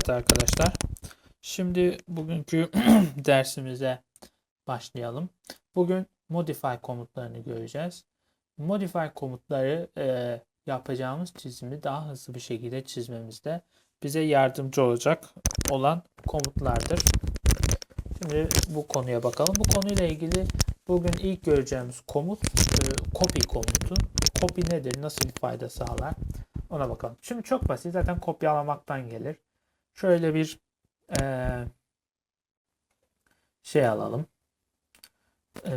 Evet arkadaşlar. Şimdi bugünkü dersimize başlayalım. Bugün modify komutlarını göreceğiz. Modify komutları e, yapacağımız çizimi daha hızlı bir şekilde çizmemizde bize yardımcı olacak olan komutlardır. Şimdi bu konuya bakalım. Bu konuyla ilgili bugün ilk göreceğimiz komut e, copy komutu. Copy nedir? Nasıl bir fayda sağlar? Ona bakalım. Şimdi çok basit. Zaten kopyalamaktan gelir. Şöyle bir eee, şey alalım. Eee,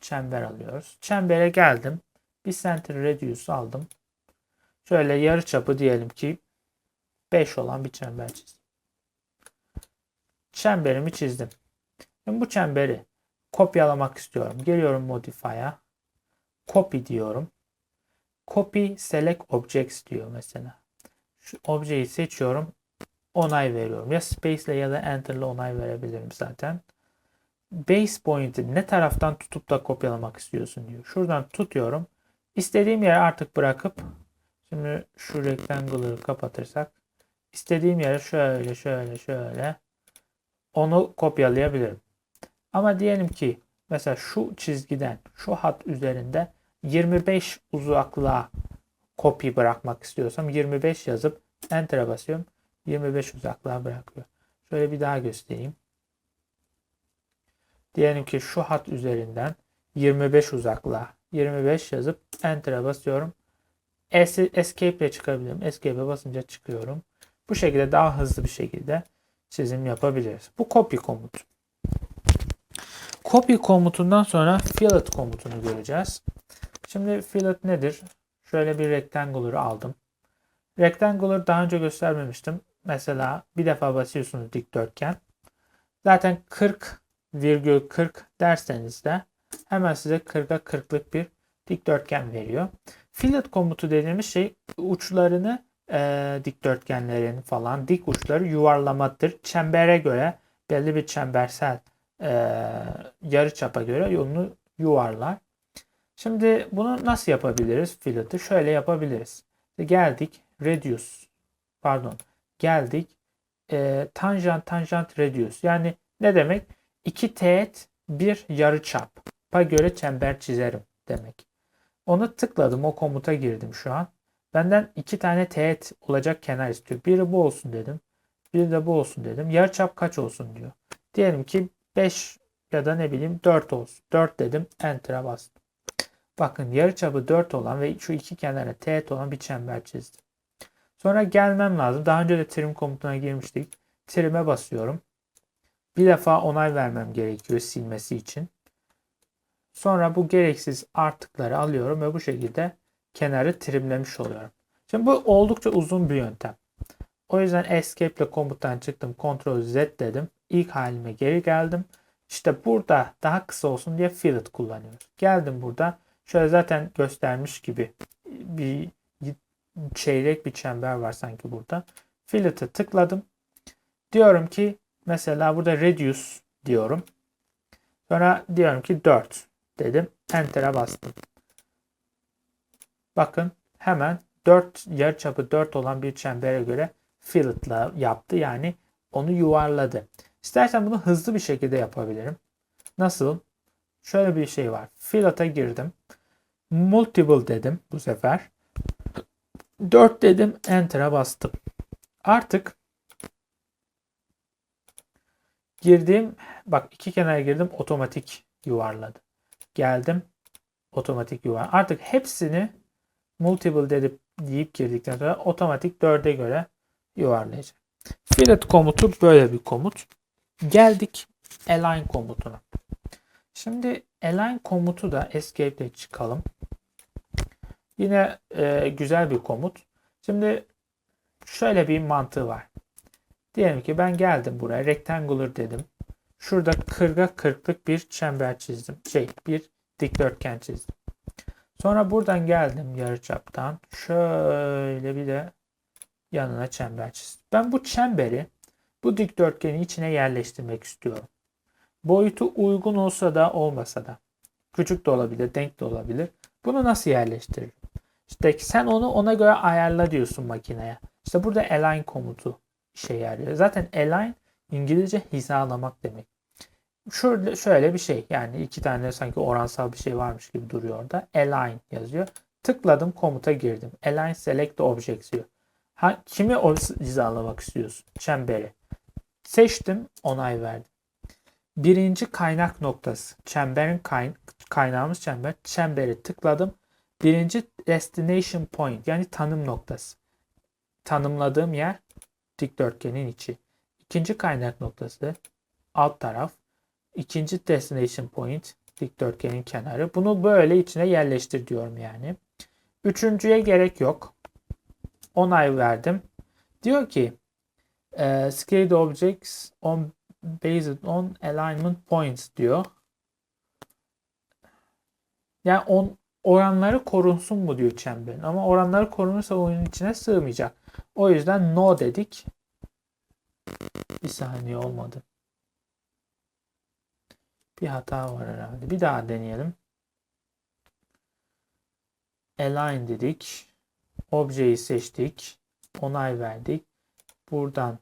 çember alıyoruz. Çembere geldim. Bir center radius aldım. Şöyle yarı çapı diyelim ki 5 olan bir çember çizdim. Çemberimi çizdim. Şimdi bu çemberi kopyalamak istiyorum. Geliyorum modify'a. Copy diyorum. Copy select objects diyor mesela. Şu objeyi seçiyorum onay veriyorum. Ya space ile ya da enter ile onay verebilirim zaten. Base point'i ne taraftan tutup da kopyalamak istiyorsun diyor. Şuradan tutuyorum. İstediğim yere artık bırakıp şimdi şu rectangle'ı kapatırsak istediğim yere şöyle şöyle şöyle onu kopyalayabilirim. Ama diyelim ki mesela şu çizgiden şu hat üzerinde 25 uzaklığa kopya bırakmak istiyorsam 25 yazıp enter'a basıyorum. 25 uzaklığa bırakıyor. Şöyle bir daha göstereyim. Diyelim ki şu hat üzerinden 25 uzaklığa 25 yazıp Enter'a basıyorum. Es- Escape ile çıkabilirim. Escape'e basınca çıkıyorum. Bu şekilde daha hızlı bir şekilde çizim yapabiliriz. Bu copy komutu. Copy komutundan sonra fillet komutunu göreceğiz. Şimdi fillet nedir? Şöyle bir rectangular aldım. Rectangular daha önce göstermemiştim. Mesela bir defa basıyorsunuz dikdörtgen. Zaten 40,40 derseniz de hemen size 40'a 40'lık bir dikdörtgen veriyor. Fillet komutu dediğimiz şey uçlarını e, dikdörtgenlerin falan dik uçları yuvarlamadır. Çembere göre belli bir çembersel e, yarı çapa göre yolunu yuvarlar. Şimdi bunu nasıl yapabiliriz fillet'i? Şöyle yapabiliriz. Geldik reduce pardon geldik. E, tanjant tanjant radius. Yani ne demek? İki teğet bir yarı çapa göre çember çizerim demek. Onu tıkladım. O komuta girdim şu an. Benden iki tane teğet olacak kenar istiyor. Biri bu olsun dedim. Biri de bu olsun dedim. Yarı çap kaç olsun diyor. Diyelim ki 5 ya da ne bileyim 4 olsun. 4 dedim. Enter'a bastım. Bakın yarı çapı 4 olan ve şu iki kenara teğet olan bir çember çizdim. Sonra gelmem lazım. Daha önce de trim komutuna girmiştik. Trim'e basıyorum. Bir defa onay vermem gerekiyor silmesi için. Sonra bu gereksiz artıkları alıyorum ve bu şekilde kenarı trimlemiş oluyorum. Şimdi bu oldukça uzun bir yöntem. O yüzden escape ile komuttan çıktım. Ctrl Z dedim. İlk halime geri geldim. İşte burada daha kısa olsun diye fillet kullanıyoruz. Geldim burada. Şöyle zaten göstermiş gibi bir çeyrek bir çember var sanki burada. Fillet'e tıkladım. Diyorum ki mesela burada reduce diyorum. Sonra diyorum ki 4 dedim. Enter'a bastım. Bakın hemen 4 yarıçapı 4 olan bir çembere göre fillet'la yaptı. Yani onu yuvarladı. İstersen bunu hızlı bir şekilde yapabilirim. Nasıl? Şöyle bir şey var. Fillet'a girdim. Multiple dedim bu sefer. 4 dedim. Enter'a bastım. Artık girdim. Bak iki kenara girdim. Otomatik yuvarladı. Geldim. Otomatik yuvar. Artık hepsini multiple dedip deyip girdikten sonra otomatik 4'e göre yuvarlayacak. Fillet komutu böyle bir komut. Geldik align komutuna. Şimdi align komutu da escape ile çıkalım. Yine e, güzel bir komut. Şimdi şöyle bir mantığı var. Diyelim ki ben geldim buraya rectangular dedim. Şurada 40'a 40'lık bir çember çizdim. Şey bir dikdörtgen çizdim. Sonra buradan geldim yarıçaptan. Şöyle bir de yanına çember çizdim. Ben bu çemberi bu dikdörtgenin içine yerleştirmek istiyorum. Boyutu uygun olsa da olmasa da. Küçük de olabilir, denk de olabilir. Bunu nasıl yerleştiririm? İşte sen onu ona göre ayarla diyorsun makineye. İşte burada align komutu işe yarıyor. Zaten align İngilizce hizalamak demek. Şöyle, şöyle bir şey yani iki tane sanki oransal bir şey varmış gibi duruyor orada. Align yazıyor. Tıkladım komuta girdim. Align select objects diyor. Ha, kimi hizalamak istiyorsun? Çemberi. Seçtim onay verdim. Birinci kaynak noktası. Çemberin kayn kaynağımız çember. Çemberi tıkladım. Birinci destination point yani tanım noktası. Tanımladığım yer dikdörtgenin içi. İkinci kaynak noktası alt taraf. İkinci destination point dikdörtgenin kenarı. Bunu böyle içine yerleştir diyorum yani. Üçüncüye gerek yok. Onay verdim. Diyor ki e, scaled objects on based on alignment points diyor. Yani on, oranları korunsun mu diyor çemberin. Ama oranları korunursa oyunun içine sığmayacak. O yüzden no dedik. Bir saniye olmadı. Bir hata var herhalde. Bir daha deneyelim. Align dedik. Objeyi seçtik. Onay verdik. Buradan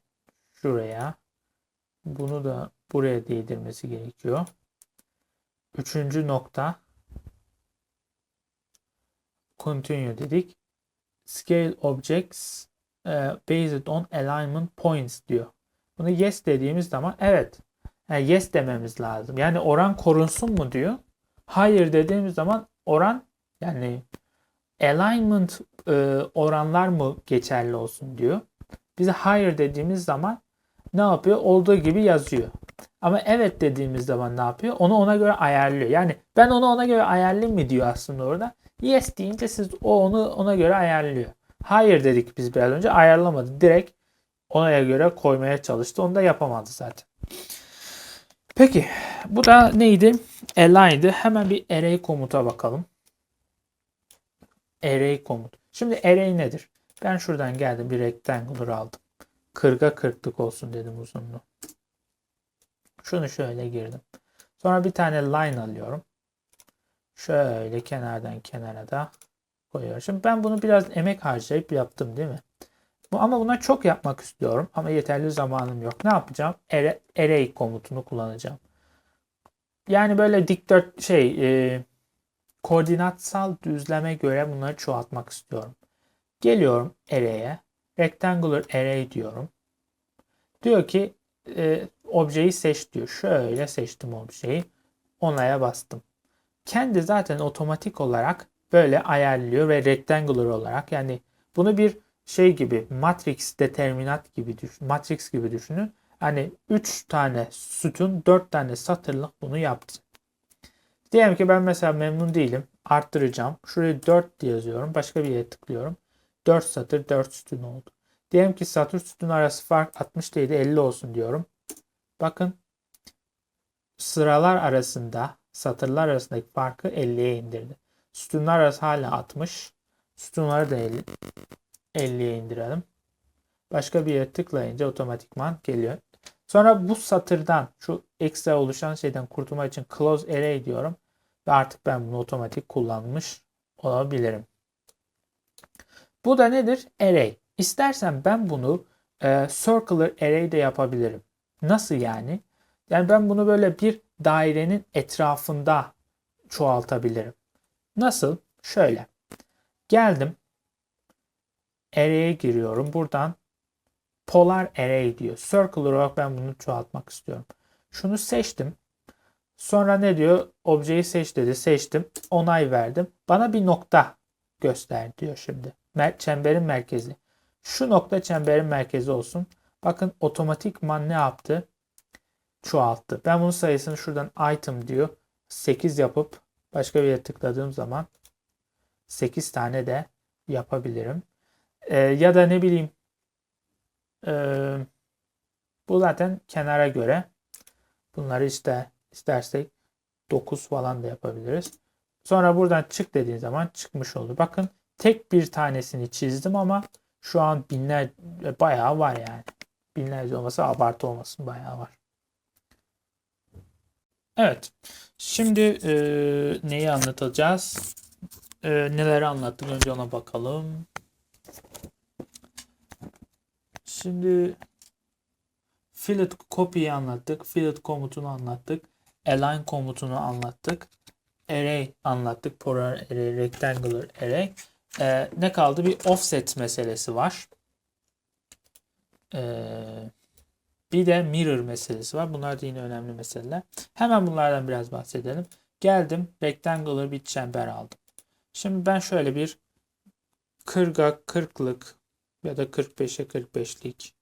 şuraya. Bunu da buraya değdirmesi gerekiyor. Üçüncü nokta. Continue dedik. Scale objects based on alignment points diyor. Bunu yes dediğimiz zaman evet yani yes dememiz lazım. Yani oran korunsun mu diyor. Hayır dediğimiz zaman oran yani alignment e, oranlar mı geçerli olsun diyor. Bize hayır dediğimiz zaman ne yapıyor? Olduğu gibi yazıyor. Ama evet dediğimiz zaman ne yapıyor? Onu ona göre ayarlıyor. Yani ben onu ona göre ayarlayayım mı diyor aslında orada. Yes deyince siz o onu ona göre ayarlıyor. Hayır dedik biz biraz önce ayarlamadı. Direkt ona göre koymaya çalıştı. Onu da yapamadı zaten. Peki bu da neydi? Align'dı. Hemen bir array komuta bakalım. Array komut. Şimdi array nedir? Ben şuradan geldim bir rectangular aldım. 40'a 40'lık olsun dedim uzunluğu. Şunu şöyle girdim. Sonra bir tane line alıyorum. Şöyle kenardan kenara da koyuyorum. Şimdi ben bunu biraz emek harcayıp yaptım değil mi? Bu, ama buna çok yapmak istiyorum. Ama yeterli zamanım yok. Ne yapacağım? Array, komutunu kullanacağım. Yani böyle dikdört şey e, koordinatsal düzleme göre bunları çoğaltmak istiyorum. Geliyorum array'e. Rectangular array diyorum. Diyor ki e, objeyi seç diyor. Şöyle seçtim objeyi. Onaya bastım. Kendi zaten otomatik olarak böyle ayarlıyor ve rectangular olarak yani bunu bir şey gibi matrix determinat gibi düşün, matrix gibi düşünün. Hani 3 tane sütun 4 tane satırlık bunu yaptı. Diyelim ki ben mesela memnun değilim. Arttıracağım. Şuraya 4 diye yazıyorum. Başka bir yere tıklıyorum. 4 satır 4 sütun oldu. Diyelim ki satır sütun arası fark 60 değil 50 olsun diyorum. Bakın sıralar arasında satırlar arasındaki farkı 50'ye indirdi. Sütunlar arası hala 60. Sütunları da 50, 50'ye indirelim. Başka bir yere tıklayınca otomatikman geliyor. Sonra bu satırdan şu ekstra oluşan şeyden kurtulmak için close array diyorum. Ve artık ben bunu otomatik kullanmış olabilirim. Bu da nedir? Array. İstersen ben bunu e, circular array de yapabilirim. Nasıl yani? Yani ben bunu böyle bir dairenin etrafında çoğaltabilirim. Nasıl? Şöyle. Geldim. Array'e giriyorum. Buradan polar array diyor. Circular olarak ben bunu çoğaltmak istiyorum. Şunu seçtim. Sonra ne diyor? Objeyi seç dedi. Seçtim. Onay verdim. Bana bir nokta göster diyor şimdi. Çemberin merkezi. Şu nokta çemberin merkezi olsun. Bakın otomatikman ne yaptı? Çoğalttı. Ben bunun sayısını şuradan item diyor. 8 yapıp başka bir yere tıkladığım zaman 8 tane de yapabilirim. Ee, ya da ne bileyim e, bu zaten kenara göre bunları işte istersek 9 falan da yapabiliriz. Sonra buradan çık dediğin zaman çıkmış oldu. Bakın tek bir tanesini çizdim ama şu an binler bayağı var yani. Binlerce olması abartı olmasın bayağı var. Evet. Şimdi e, neyi anlatacağız? E, neleri anlattık önce ona bakalım. Şimdi fillet copy'yi anlattık. Fillet komutunu anlattık. Align komutunu anlattık. Array anlattık. Polar array, rectangular array. Ee, ne kaldı? Bir offset meselesi var. Ee, bir de mirror meselesi var. Bunlar da yine önemli meseleler. Hemen bunlardan biraz bahsedelim. Geldim rectangular bir çember aldım. Şimdi ben şöyle bir 40'a 40'lık ya da 45'e 45'lik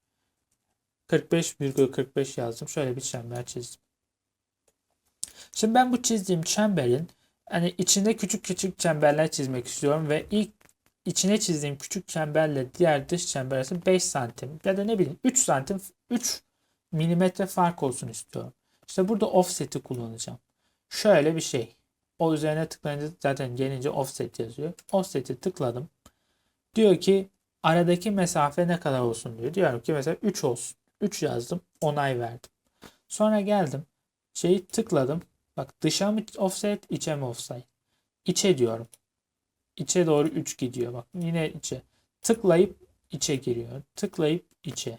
45,45 yazdım. Şöyle bir çember çizdim. Şimdi ben bu çizdiğim çemberin hani içinde küçük küçük çemberler çizmek istiyorum ve ilk içine çizdiğim küçük çemberle diğer dış çember arasında 5 santim ya da ne bileyim 3 santim 3 milimetre fark olsun istiyorum. İşte burada offset'i kullanacağım. Şöyle bir şey. O üzerine tıklayınca zaten gelince offset yazıyor. Offset'i tıkladım. Diyor ki aradaki mesafe ne kadar olsun diyor. Diyorum ki mesela 3 olsun. 3 yazdım. Onay verdim. Sonra geldim. Şeyi tıkladım. Bak dışa mı offset, içe mi offset? İçe diyorum. İçe doğru 3 gidiyor. Bak yine içe. Tıklayıp içe giriyor. Tıklayıp içe.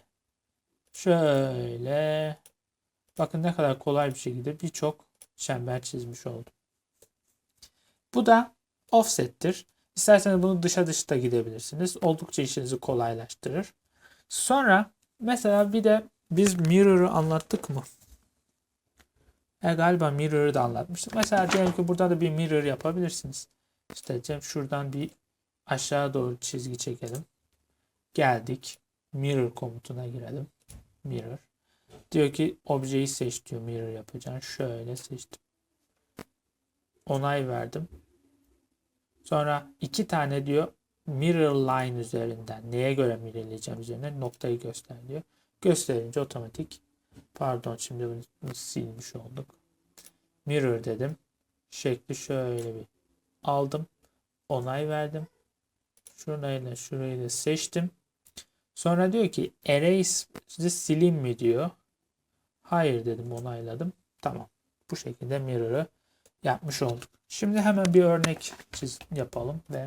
Şöyle. Bakın ne kadar kolay bir şekilde birçok çember çizmiş oldum. Bu da offset'tir. İsterseniz bunu dışa dışta gidebilirsiniz. Oldukça işinizi kolaylaştırır. Sonra mesela bir de biz mirror'ı anlattık mı? E, galiba mirror'ı da anlatmıştık. Mesela diyelim ki burada da bir mirror yapabilirsiniz. İşte Cem şuradan bir aşağı doğru çizgi çekelim. Geldik. Mirror komutuna girelim. Mirror. Diyor ki objeyi seç diyor mirror yapacağım. Şöyle seçtim. Onay verdim. Sonra iki tane diyor mirror line üzerinden neye göre mirrorlayacağım üzerine noktayı göster diyor. Gösterince otomatik pardon şimdi bunu silmiş olduk. Mirror dedim. Şekli şöyle bir aldım. Onay verdim. Şurayla şurayı da seçtim. Sonra diyor ki erase sileyim mi diyor. Hayır dedim onayladım. Tamam. Bu şekilde mirror'ı yapmış olduk. Şimdi hemen bir örnek çiz yapalım ve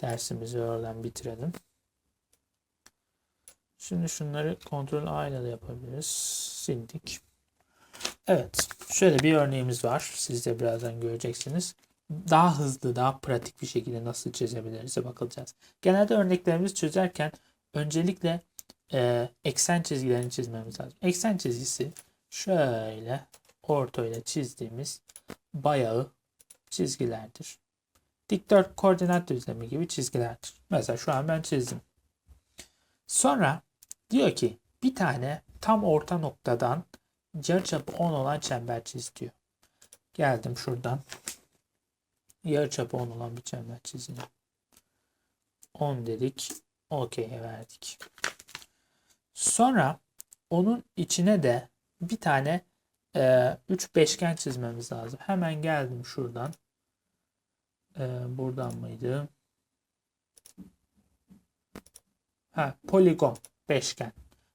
dersimizi oradan bitirelim. Şimdi şunları kontrol A ile de yapabiliriz. Sildik. Evet. Şöyle bir örneğimiz var. Siz de birazdan göreceksiniz. Daha hızlı, daha pratik bir şekilde nasıl çizebiliriz bakacağız. Genelde örneklerimizi çözerken öncelikle e, eksen çizgilerini çizmemiz lazım. Eksen çizgisi şöyle ortayla çizdiğimiz bayağı çizgilerdir. Dikdört koordinat düzlemi gibi çizgilerdir. Mesela şu an ben çizdim. Sonra diyor ki bir tane tam orta noktadan yarıçapı 10 olan çember çiz diyor. Geldim şuradan. Yarıçapı 10 olan bir çember çizeyim. 10 dedik. OK'ye verdik. Sonra onun içine de bir tane 3 e, beşgen çizmemiz lazım. Hemen geldim şuradan. E, buradan mıydı? Ha, poligon beşgen.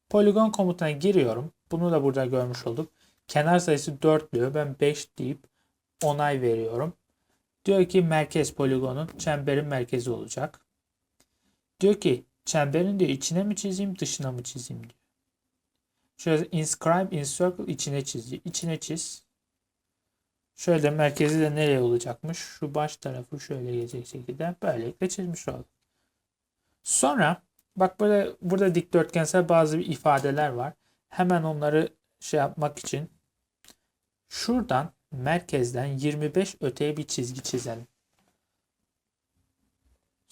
Poligon komutuna giriyorum. Bunu da burada görmüş olduk. Kenar sayısı 4 diyor. Ben 5 deyip onay veriyorum. Diyor ki merkez poligonun çemberin merkezi olacak. Diyor ki çemberin diyor içine mi çizeyim dışına mı çizeyim diyor. Şöyle inscribe in circle içine çiz. İçine çiz. Şöyle merkezi de nereye olacakmış? Şu baş tarafı şöyle gelecek şekilde böylelikle çizmiş olduk. Sonra bak böyle burada dikdörtgensel bazı ifadeler var. Hemen onları şey yapmak için şuradan merkezden 25 öteye bir çizgi çizelim.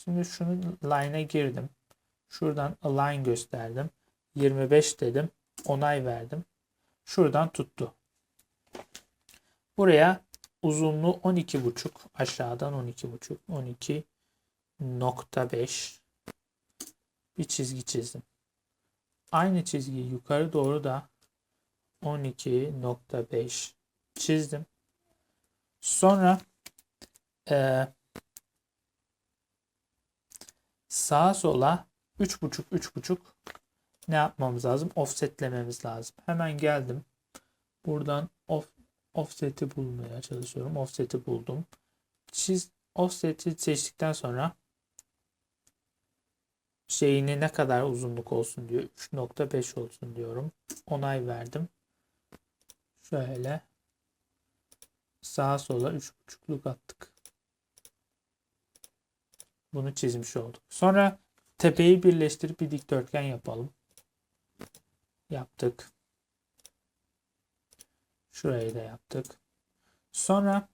Şimdi şunun line'e girdim. Şuradan align gösterdim. 25 dedim onay verdim. Şuradan tuttu. Buraya uzunluğu 12,5 aşağıdan 12,5 12 nokta 5 bir çizgi çizdim. Aynı çizgiyi yukarı doğru da 12.5 çizdim. Sonra e, sağa sola 3.5 3.5 ne yapmamız lazım? Offsetlememiz lazım. Hemen geldim. Buradan off, offset'i bulmaya çalışıyorum. Offset'i buldum. Çiz offset'i seçtikten sonra şeyini ne kadar uzunluk olsun diyor. 3.5 olsun diyorum. Onay verdim. Şöyle sağa sola 3.5'luk attık. Bunu çizmiş olduk. Sonra tepeyi birleştirip bir dikdörtgen yapalım. Yaptık. Şurayı da yaptık. Sonra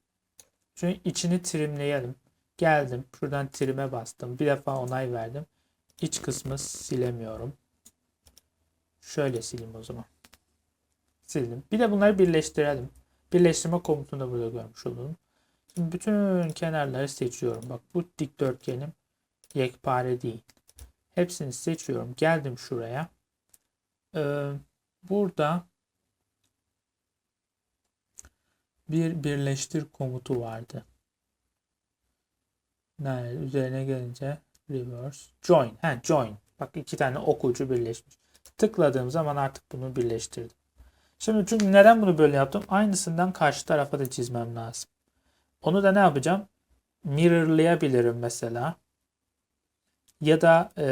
şu içini trimleyelim. Geldim. Şuradan trim'e bastım. Bir defa onay verdim. İç kısmı silemiyorum. Şöyle sileyim o zaman. Sildim. Bir de bunları birleştirelim. Birleştirme komutunu da burada görmüş olalım. Şimdi bütün kenarları seçiyorum. Bak bu dikdörtgenim yekpare değil. Hepsini seçiyorum. Geldim şuraya. Ee, burada bir birleştir komutu vardı. Nerede? Üzerine gelince reverse join. He, join. Bak iki tane ok ucu birleşmiş. Tıkladığım zaman artık bunu birleştirdim. Şimdi çünkü neden bunu böyle yaptım? Aynısından karşı tarafa da çizmem lazım. Onu da ne yapacağım? Mirrorlayabilirim mesela. Ya da e,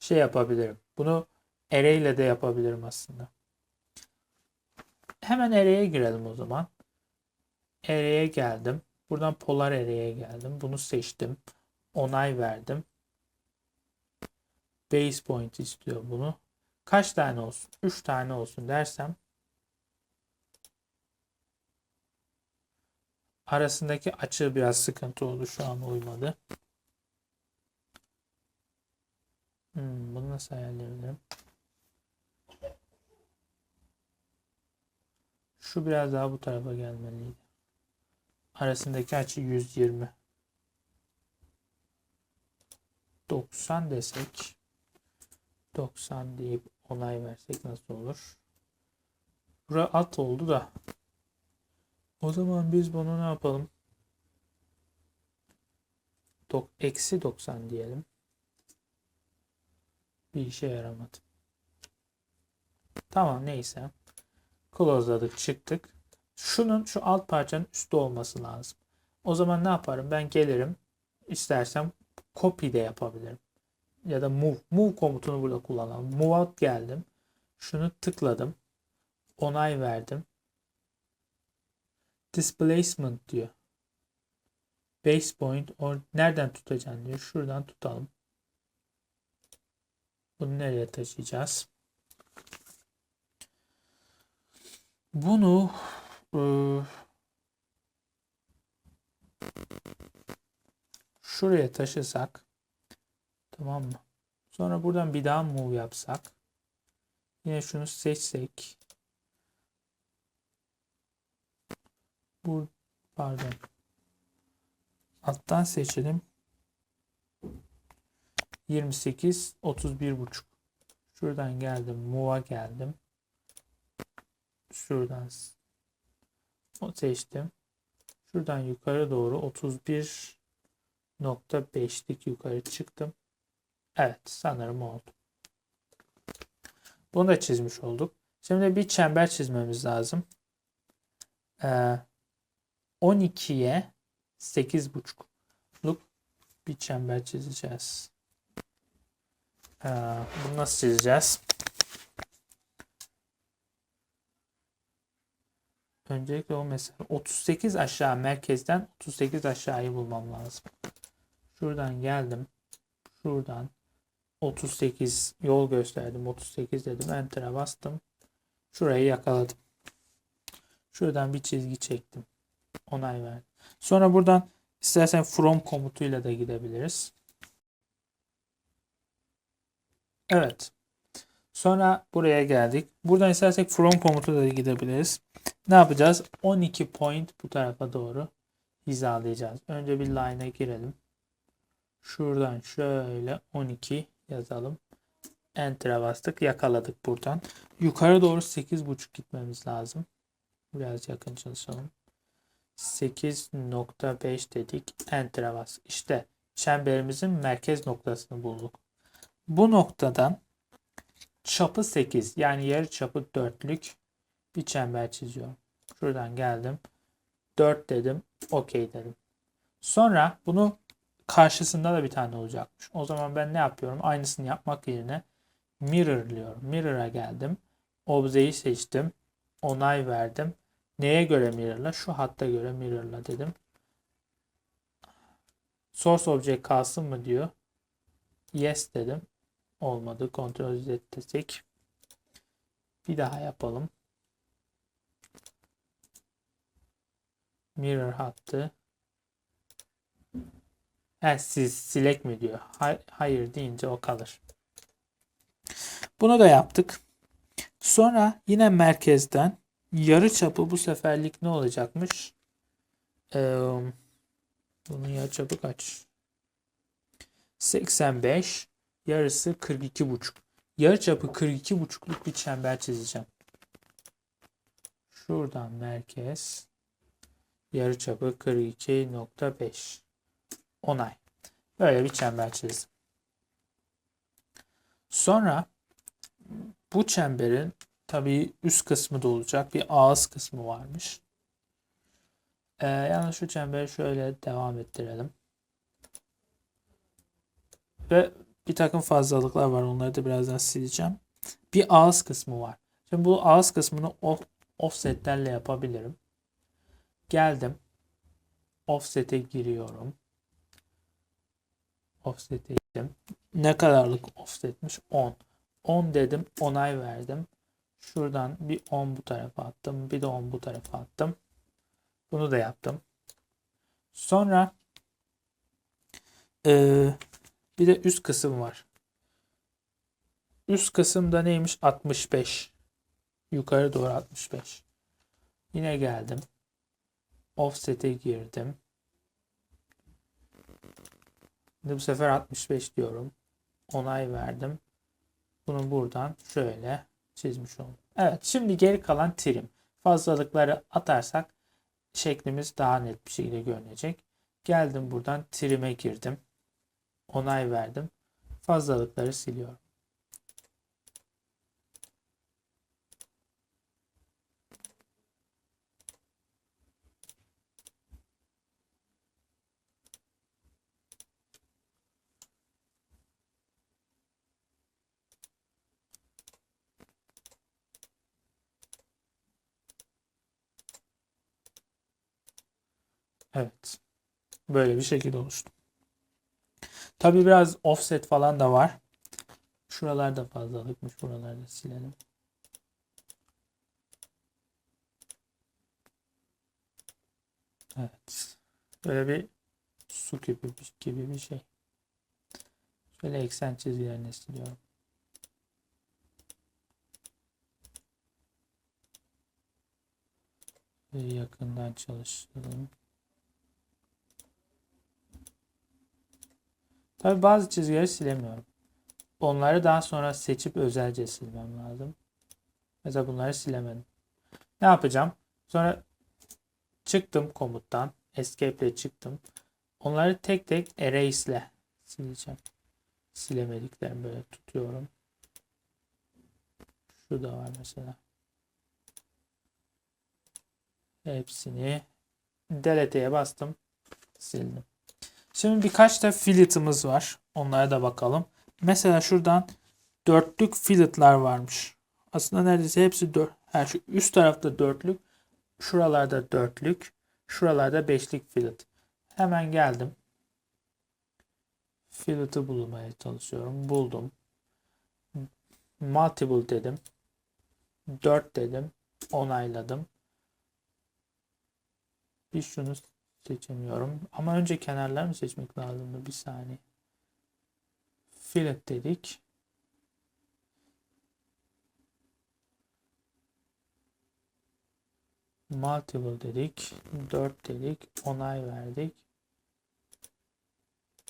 şey yapabilirim. Bunu array ile de yapabilirim aslında. Hemen array'e girelim o zaman. Array'e geldim. Buradan polar array'e geldim. Bunu seçtim. Onay verdim. Base point istiyor bunu. Kaç tane olsun? 3 tane olsun dersem arasındaki açı biraz sıkıntı oldu. Şu an uymadı. Hmm, bunu nasıl ayarlayabilirim? Şu biraz daha bu tarafa gelmeliydi. Arasındaki açı 120. 90 desek 90 deyip onay versek nasıl olur? Bura alt oldu da. O zaman biz bunu ne yapalım? Dok eksi 90 diyelim. Bir işe yaramadı. Tamam neyse. Close'ladık çıktık. Şunun şu alt parçanın üstte olması lazım. O zaman ne yaparım? Ben gelirim. İstersem copy de yapabilirim. Ya da move. Move komutunu burada kullanalım. Move out geldim. Şunu tıkladım. Onay verdim. Displacement diyor. Base point or nereden tutacaksın diyor. Şuradan tutalım. Bunu nereye taşıyacağız? Bunu e, şuraya taşısak tamam mı? Sonra buradan bir daha move yapsak yine şunu seçsek bu pardon alttan seçelim 28 31 buçuk şuradan geldim move'a geldim şuradan seçtim. Şuradan yukarı doğru 31.5'lik yukarı çıktım. Evet sanırım oldu. Bunu da çizmiş olduk. Şimdi bir çember çizmemiz lazım. Ee, 12'ye 8.5'luk bir çember çizeceğiz. Ee, bunu nasıl çizeceğiz? Öncelikle o mesela 38 aşağı merkezden 38 aşağıyı bulmam lazım. Şuradan geldim. Şuradan 38 yol gösterdim. 38 dedim. Enter'a bastım. Şurayı yakaladım. Şuradan bir çizgi çektim. Onay verdim. Sonra buradan istersen from komutuyla da gidebiliriz. Evet. Sonra buraya geldik. Buradan istersek from komutuyla da gidebiliriz ne yapacağız? 12 point bu tarafa doğru hizalayacağız. Önce bir line'a girelim. Şuradan şöyle 12 yazalım. Enter'a bastık. Yakaladık buradan. Yukarı doğru 8.5 gitmemiz lazım. Biraz yakın çalışalım. 8.5 dedik. Enter'a bas. İşte çemberimizin merkez noktasını bulduk. Bu noktadan çapı 8 yani yarı çapı 4'lük bir çember çiziyorum. Şuradan geldim. 4 dedim. OK dedim. Sonra bunu karşısında da bir tane olacakmış. O zaman ben ne yapıyorum? Aynısını yapmak yerine mirrorlıyorum. Mirror'a geldim. Obje'yi seçtim. Onay verdim. Neye göre mirrorla? Şu hatta göre mirrorla dedim. Source object kalsın mı diyor. Yes dedim. Olmadı. Z desek. Bir daha yapalım. Mirror hattı. He, siz silek mi diyor. Hay- hayır deyince o kalır. Bunu da yaptık. Sonra yine merkezden yarı çapı bu seferlik ne olacakmış? Ee, bunun yarı çapı kaç? 85 yarısı 42,5. Yarı çapı 42,5'luk bir çember çizeceğim. Şuradan merkez yarı çapı 42.5 onay. Böyle bir çember çizdim. Sonra bu çemberin tabii üst kısmı da olacak. Bir ağız kısmı varmış. Ee, yalnız şu çemberi şöyle devam ettirelim. Ve bir takım fazlalıklar var. Onları da birazdan sileceğim. Bir ağız kısmı var. Şimdi bu ağız kısmını off, offsetlerle yapabilirim. Geldim. Offset'e giriyorum. Offset'e gittim. Ne kadarlık offsetmiş? 10. 10 dedim. Onay verdim. Şuradan bir 10 bu tarafa attım. Bir de 10 bu tarafa attım. Bunu da yaptım. Sonra eee bir de üst kısım var. Üst kısımda neymiş? 65. Yukarı doğru 65. Yine geldim. Offset'e girdim. Şimdi bu sefer 65 diyorum. Onay verdim. Bunu buradan şöyle çizmiş oldum. Evet şimdi geri kalan trim. Fazlalıkları atarsak şeklimiz daha net bir şekilde görünecek. Geldim buradan trim'e girdim. Onay verdim. Fazlalıkları siliyorum. Evet. Böyle bir şekilde oluştu. Tabii biraz offset falan da var. Şuralarda fazlalıkmış. Buralarda silelim. Evet. Böyle bir su gibi, gibi bir şey. Şöyle eksen çizgilerini siliyorum. Yakından çalıştıralım. Tabi bazı çizgileri silemiyorum. Onları daha sonra seçip özelce silmem lazım. Mesela bunları silemedim. Ne yapacağım? Sonra çıktım komuttan. Escape ile çıktım. Onları tek tek erase ile sileceğim. Silemediklerimi böyle tutuyorum. Şu da var mesela. Hepsini delete'ye bastım. Sildim. Şimdi birkaç da fillet'ımız var. Onlara da bakalım. Mesela şuradan dörtlük fillet'lar varmış. Aslında neredeyse hepsi dört. Her şu üst tarafta dörtlük. Şuralarda dörtlük. Şuralarda beşlik fillet. Hemen geldim. Fillet'ı bulmaya çalışıyorum. Buldum. Multiple dedim. 4 dedim. Onayladım. Bir şunu seçemiyorum. Ama önce kenarlarını seçmek lazımdı. Bir saniye. Fillet dedik. Multiple dedik. 4 dedik. Onay verdik.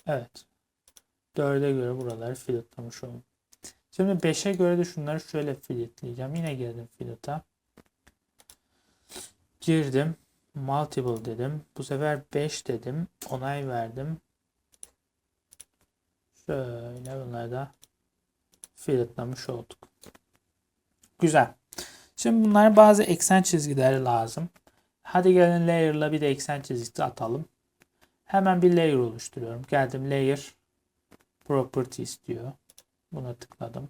Evet. 4'e göre buraları filletlamış oldum. Şimdi 5'e göre de şunları şöyle filletleyeceğim. Yine geldim fillet'a. Girdim multiple dedim. Bu sefer 5 dedim. Onay verdim. Şöyle bunları da filtlamış olduk. Güzel. Şimdi bunlar bazı eksen çizgileri lazım. Hadi gelin layer'la bir de eksen çizgisi atalım. Hemen bir layer oluşturuyorum. Geldim layer properties diyor. Buna tıkladım.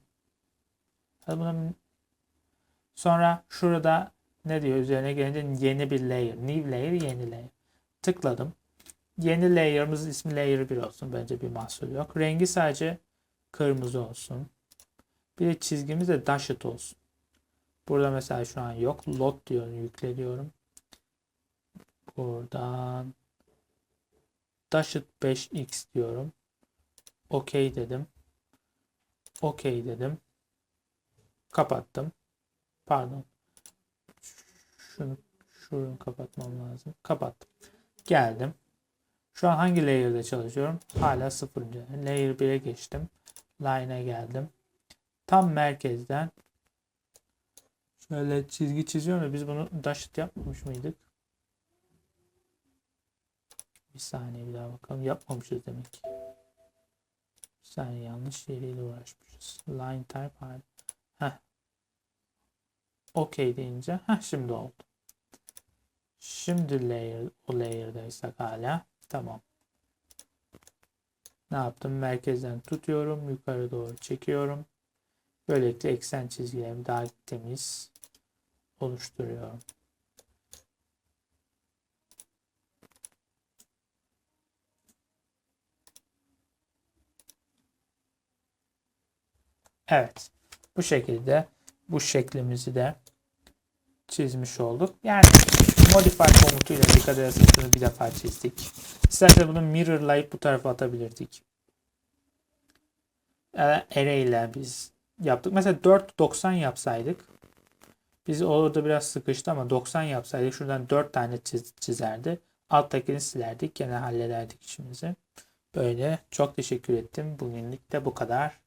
Hadi buna sonra şurada ne diyor üzerine gelince yeni bir layer. New layer, yeni layer. Tıkladım. Yeni layer'ımız ismi layer 1 olsun. Bence bir mahsur yok. Rengi sadece kırmızı olsun. Bir de çizgimiz de dashed olsun. Burada mesela şu an yok. Lot diyorum, yükleniyorum. Buradan dashed 5x diyorum. OK dedim. OK dedim. Kapattım. Pardon. Şunu şunu kapatmam lazım. Kapattım. Geldim. Şu an hangi layer'da çalışıyorum? Hala 0. Layer 1'e geçtim. Line'a geldim. Tam merkezden şöyle çizgi çiziyorum da biz bunu dashed yapmamış mıydık? Bir saniye bir daha bakalım. Yapmamışız demek ki. Bir saniye yanlış yeriyle uğraşmışız. Line type hali. Heh. OK deyince heh şimdi oldu. Şimdi layer o layer'daysak hala tamam. Ne yaptım? Merkezden tutuyorum. Yukarı doğru çekiyorum. Böylelikle eksen çizgilerimi daha temiz oluşturuyorum. Evet. Bu şekilde bu şeklimizi de çizmiş olduk. Yani modify komutuyla dikkat ederseniz bir defa çizdik. İsterseniz bunu mirrorlayıp bu tarafa atabilirdik. Array ile biz yaptık. Mesela 4 90 yapsaydık biz orada biraz sıkıştı ama 90 yapsaydık şuradan 4 tane çiz, çizerdi. Alttakini silerdik. Gene hallederdik işimizi. Böyle çok teşekkür ettim. Bugünlük de bu kadar.